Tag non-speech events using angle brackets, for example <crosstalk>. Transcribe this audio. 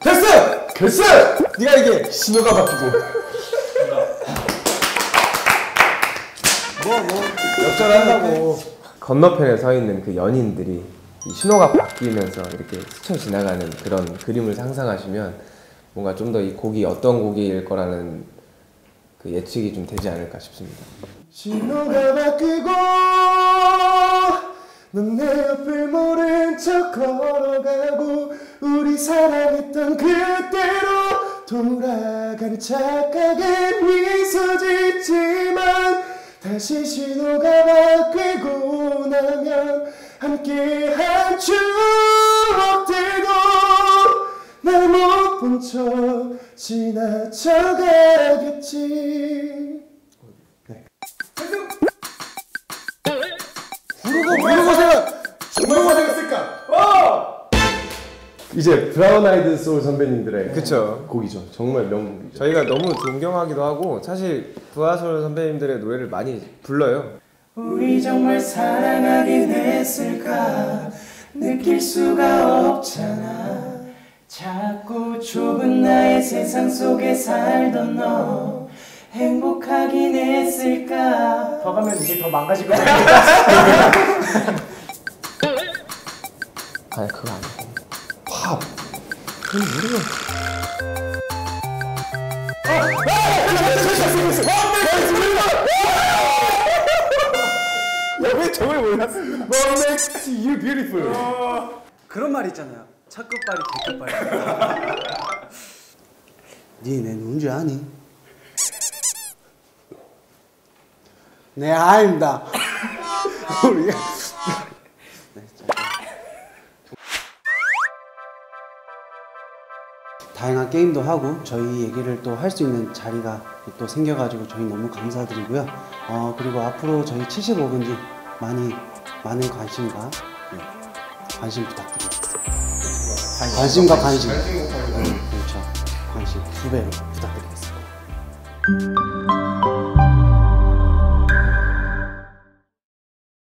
됐어! 됐어! 네가 이게 신호가 바뀌고 뭐 뭐 역전한다고 건너편에 서 있는 그 연인들이 이 신호가 바뀌면서 이렇게 스쳐 지나가는 그런 그림을 상상하시면 뭔가 좀 더 이 곡이 어떤 곡일 거라는 그 예측이 좀 되지 않을까 싶습니다. 신호가 바뀌고 걸어가고 우리 사랑했던 그때로 돌아가는 착하게 미소 짓지만 다시 신호가 바뀌고 나면 함께한 추억들도 날 못 본척 지나쳐가겠지 이제 브라운 아이드 소울 선배님들의 그쵸. 곡이죠. 정말 명곡이죠. 저희가 너무 존경하기도 하고 사실 부하솔 선배님들의 노래를 많이 불러요. 우리 정말 사랑하긴 했을까 느낄 수가 없잖아 자꾸 좁은 나의 세상 속에 살던 너 행복하긴 했을까 더 가면 이제 더 망가질 것 같아 아니 그거 아니 몰랐어? Makes you beautiful? 그런 말 있잖아요. 첫 끝발이 개끝발이. <laughs> 니내 누군지 아니? 네, 아닙니다. <laughs> 우리가 <laughs> 다양한 게임도 하고 저희 얘기를 또 할 수 있는 자리가 또 생겨가지고 저희 너무 감사드리고요. 어 그리고 앞으로 저희 75번지 많이 많은 관심과 네, 관심 부탁드립니다. 관심 과 관심. 네, 그렇죠. 관심 두 배로 부탁드리겠습니다.